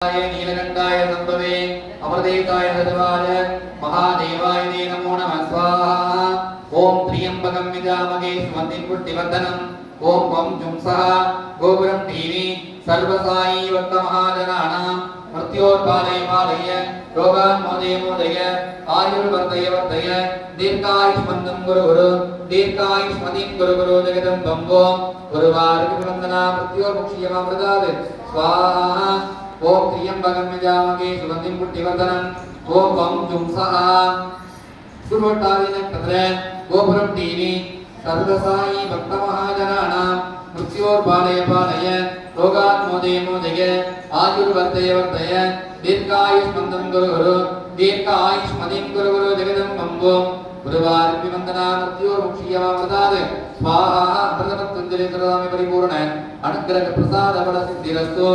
நீலகண்டாய சம்பவே அமர்தேகாய சதுவாய மகாதேவாய தே நமோ நம. ஸ்வாஹா. ஓம் திரியம்பகம் விஜாமகே சுமந்தின் புட்டிவர்தனம் ஓம் வம் ஓம் திரியம்பகமிஜாமகே சுகந்திம் புட்டிவர்தனம் ஓம் வம் தும்சா சுருவட்டாதினக்ஷத்ர கோபுரம் டீவி சர்வசாயி பக்தமகாஜனானாம் மிருத்யோர் பாலய பாலய ரோகாத் மோதய மோதய ஆயுர் வர்த்தய வர்த்தய தீர்க்காயுஷ் மந்தம் குரு குரு தீர்க்க ஆயுஷ் மதிம் குரு குரு ஜெகதம் பம்போம் குருவாரிப்பி வந்தனா மிருத்யோர் முக்ஷியவா பிரதாது ஸ்வாஹா அமிர்தமத்தஞ்சலி திருதாமி பரிபூர்ண அனுகிரக பிரசாத பல சித்திரஸ்தோ